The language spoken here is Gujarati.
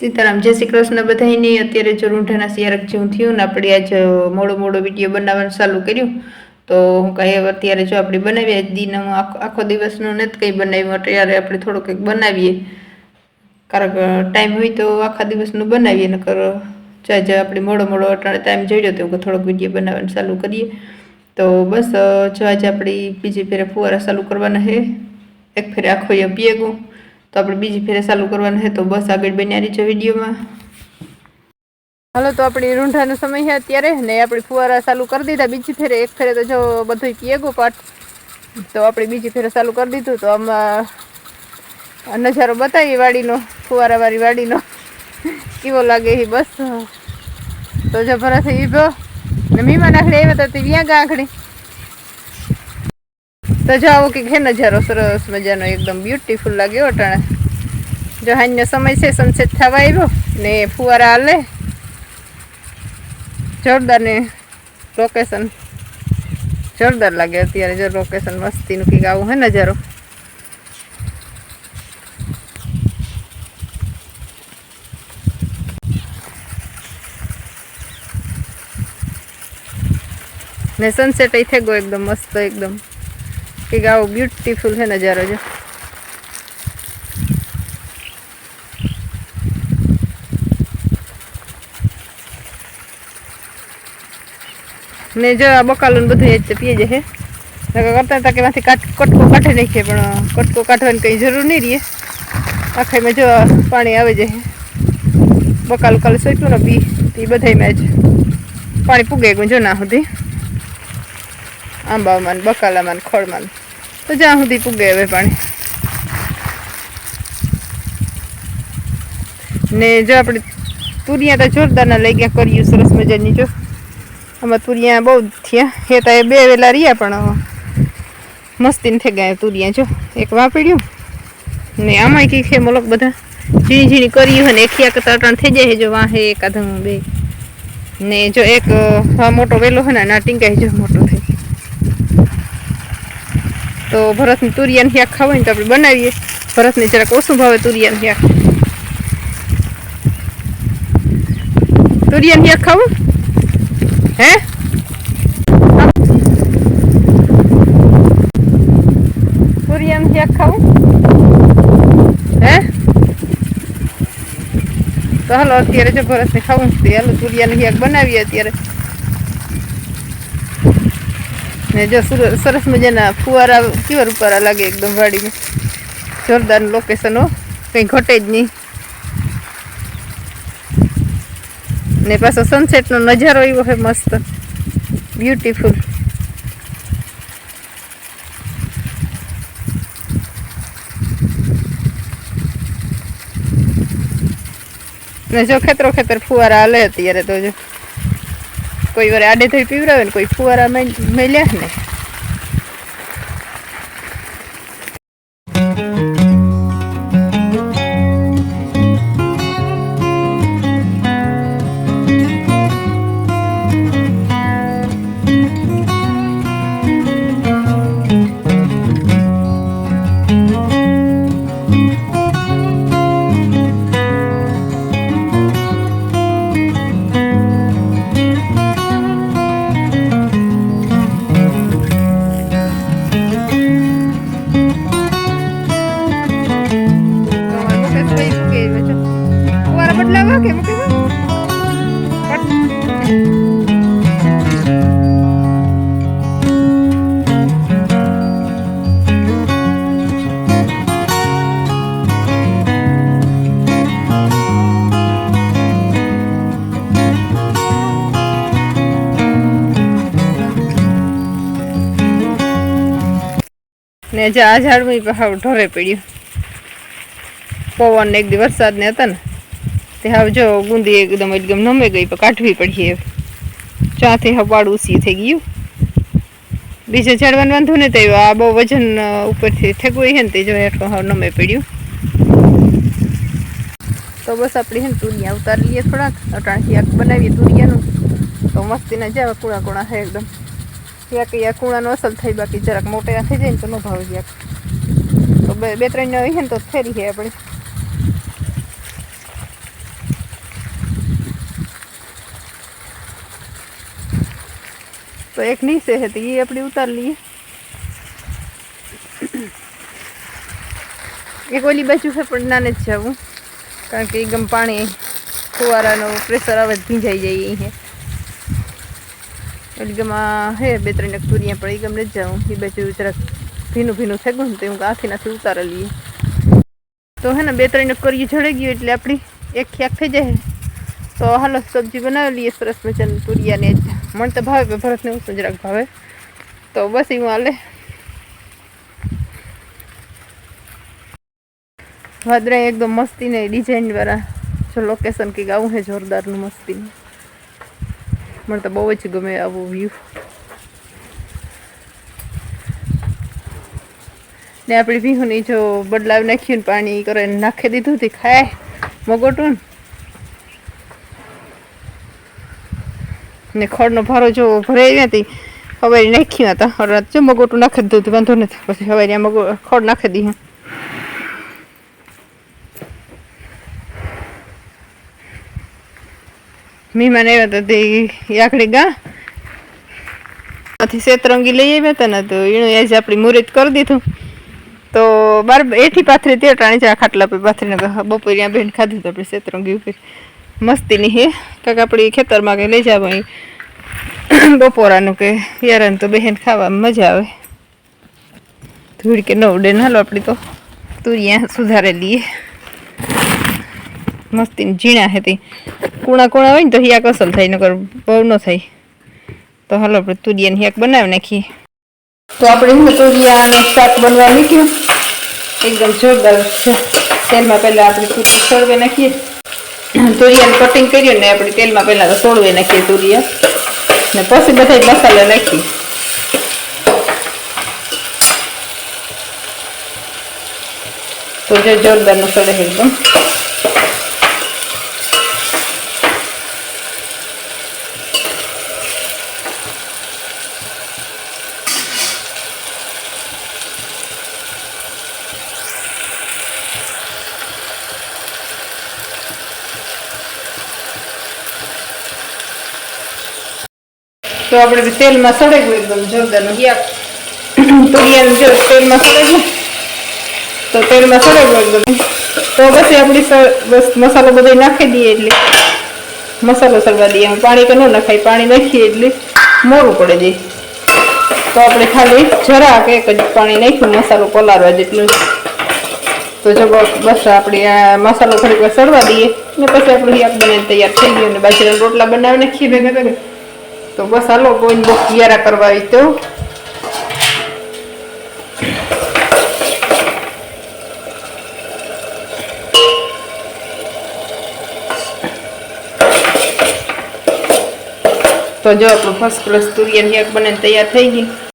સીતારામ, જય શ્રી કૃષ્ણ. બધાને અત્યારે જો રૂંઢાના સિયારક જેવું થયું ને આપણે આજ મોડો મોડો વીડિયો બનાવવાનું ચાલુ કર્યું. તો હું કહે અત્યારે જો આપણે બનાવીએ દિન હું આખો દિવસનું નથી કંઈ બનાવ્યું અત્યારે આપણે થોડું કંઈક બનાવીએ. કારણ કે ટાઈમ હોય તો આખા દિવસનું બનાવીએ, નકર જો આજે આપણે મોડો મોડો અટાણે ટાઈમ જોઈ તો થોડોક વીડિયો બનાવવાનું ચાલુ કરીએ. તો બસ જો આજે આપણી બીજી ફેરે ફુવારા ચાલુ કરવાના છે. એક ફેરે આખો ભેગું. તો આપણે બીજી ફેરે ચાલુ કરવાનું છે તો બસ આગળ બન્યા રહીજો વિડીયોમાં. હાલો, તો આપણી રૂંઢાનો સમય છે અત્યારે ને આપણે ફુવારા ચાલુ કરી દીધા. બીજી ફેરે એક ફેરે તો જો બધું પીએગો પાઠ. તો આપણે બીજી ફેરે ચાલુ કરી દીધું તો આમાં નજારો બતાવી વાડીનો, ફુવારાવાળી વાડીનો. કેવો લાગે એ બસ. તો જો ભરત ઈભો ને મીમાન નાખડે આવ્યા તો ત્યાં ગાંખડી તો જો આવો કે હે નજારો સરસ મજાનો એકદમ બ્યુટીફુલ લાગ્યો અટાણે જો હાજનો સમય છે સનસેટ થવા આવ્યો ને ફુવારા હાલે. જોરદાર ને લોકેશન જોરદાર લાગે અત્યારે જો લોકેશન મસ્તીનું કંઈક આવું હે નજારો ને સનસેટ થઈ ગયો એકદમ મસ્ત, એકદમ. કંઈક આવો બ્યુટીફુલ છે નજારો જો. ને જો આ બકાલું બધું એ જ પીએ છે કરતા હતા કે કાટ, કટકો કાઢી નાખીએ પણ કટકો કાઢવાની કંઈ જરૂર નહીં રહીએ આખામાં જો પાણી આવે છે બકાલું કાલે સોચ્યું ને પી એ બધામાં જ. પાણી પૂગે ગયું જો ના સુધી. આંબામાં બકાલામાં ખોળમાં તો જ્યાં સુધી પૂગે હવે પાણી. ને જો આપણે તુરિયા તો જોરદારના લઈ ગયા કર્યું સરસ મજાની, જો. આમાં તુરિયા બહુ થયા. એ તો એ બે વેલા રહ્યા પણ મસ્તીને થઈ ગયા તુરિયા, જો. એક વાપર્યું. ને આમાંય કંઈક છે મોલક બધા? ઝીણી ઝીણી કરી હોય ને એક કરતા થઈ જાય જો વાહે એકાદમ બે. ને જો એક મોટો વેલો હોય ને ના ટીંકાઈ જો મોટો થઈ. તો ભરતની તુરિયાનું શાક ખાવું ને તો આપણે બનાવીએ. ભરતને જરાક ઓછું ભાવે તુરિયાનું શાક તુરિયાનું શાક ખાવું? હે? તુરિયાનું શાક ખાવું? હે? તો હાલો, અત્યારે જો ભરતને ખાવું હાલો, તુરિયાનું શાક બનાવીએ અત્યારે. ને જો સરસ મજાના ફુવારા કેવા ઉપવારા લાગે એકદમ વાડીમાં. જોરદાર લોકેશનો કંઈ ઘટે જ નહીં. ને પાછો સનસેટનો નજારો એવો છે મસ્ત. બ્યુટીફુલ ને જો ખેતરો ખેતર ફુવારા હાલે અત્યારે તો જો. કોઈ વાર આડે થઈ પીવડાવે ને કોઈ ફુવારા મેલ્યા ને? ને જે આ ઝાડમાં હાવ ઢોરે પડ્યું. પવન ને એક દી વરસાદ ને હતા ને, તે હવે જો ગુંદી એકદમ એકદમ નમે ગઈ, પણ કાઢવી પડી ચાથી હવાડું ઉસી થઈ ગયું. બીજે ઝાડવાનું વાંધો ને તે આ બહુ વજન ઉપરથી ઠેકવું છે ને તે જો એટલો હવે નમે પડ્યું. તો બસ આપણે છે ને તુરિયા ઉતારી લઈએ થોડાક, અટાણથી આખ બનાવીએ તુરિયાનું. તો મસ્તીના જેવા કુણા કુણા હે એકદમ. યાક યા કુણાનો અસલ થઈ બાકી જરાક મોટા થઈ જાય ને તો ન ભાવે યાક. તો બે ત્રણ હોય ને તો ફેરી છે આપણે. તો એક નીચે છે તો એ આપણે ઉતાર લઈએ. એક ઓલી બાજુ છે, પણ નાને જ જવું. કારણ કે એકદમ પાણી, ફુવારાનું પ્રેશર આવે ભીંજાઈ જાય અહીં ઓલી ગમાં હે, બે ત્રણ એક પણ એકદમ નથી જાઉં એ બાજુ જરાક ભીનું ભીનું થયું ને તો હું આથી નાથી ઉતારી લઈએ. તો હે ને, બે ત્રણ કરીએ જડી ગયું એટલે આપણી એક ખ્યાક થઈ જાય. તો હાલો, સબ્જી બનાવી લઈએ સરસ મજાની તુરિયાને જ. મને તો ભાવે ભરતને હું જરાક ભાવે. તો બસ એવું હાલે. વાદરા એકદમ મસ્તી ને ડિઝાઇન વાળા. જો લોકેશન કંઈક આવું છે, જોરદારનું મસ્તીનું. મને તો બહુ જ ગમે આવું વ્યૂ ને આપણી ભીહુની જો બદલાવ નાખ્યું ને પાણી કરે નાખી દીધું તે, ખાય. મગોટું ને ખડનો ભારો જો ભરાઈ હતી હવારી નાખ્યું હતા હરાત જો મગોટું નાખી દીધું વાંધો નથી. પછી હવારી મગો ખડ નાખી દીધું મહેમાન આવ્યા હતા તે આખડી ગા. આથી શેતરંગી લઈ આવ્યા હતા ને તો એનું આજે આપણી મુહૂર્ત કરી દીધું. તો બાર એઠી પાથરી તે ટાણી ચા ખાટલા પર પાથરીને બપોરે ત્યાં બેન ખાધું હતું આપણે શેતરંગી ઉપર. મસ્તીની હે. કાંક આપણી ખેતરમાં કે લઈ જાવ અહીં. બપોરાનું કે યારાને તો બહેન ખાવામાં મજા આવે. ધૂળ કે ન ઉડે હાલો આપણી તો તુરિયા લઈએ મસ્તી ઝીણા હતી કુણા કુણા હોય ને તો હિયાક અસલ થાય, નકર બહુ ન થાય. તો હાલો આપણે તુરિયાને હિયાક બનાવી નાખીએ. તો આપણે તુરિયાનું શાક બનવા મૂક્યું એકદમ જોરદાર છે. તેલમાં પહેલાં આપણે તુરિયા સળવે નાખીએ. તુરિયાનું કટિંગ કર્યું ને આપણે તેલમાં પહેલાં તો સોળવે નાખીએ તુરિયા. ને પછી બધા મસાલા નાખીએ તો જે જોરદારનું સળે એકદમ. તો આપણે તેલમાં સળગવું એકદમ જોરદારનું હિયા તુરિયાનું જો તેલમાં સળગવું. તો તેલમાં સળગવું એકદમ. તો પછી આપણી બસ મસાલો બધો નાખી દઈએ એટલે મસાલો સળવા દઈએ. પાણી કે ન નખાય, પાણી નાખીએ એટલે મોરું પડે જાય. તો આપણે ખાલી જરા કે એક જ પાણી નાખ્યું, મસાલો પલાળવા જેટલું. તો જો બસ આપણે આ મસાલો થોડીક વાર સળવા દઈએ. ને પછી આપણું યાક બને તૈયાર થઈ ગયું ને બાજરાના રોટલા બનાવીને નાખીએ ભેગા ભેગા તો બસ હાલો કોઈ બહુ કિયારા કરવા આવી તો. તો જો આપણું ફર્સ્ટ ક્લાસ તુરિયન એક બને તૈયાર થઈ ગઈ.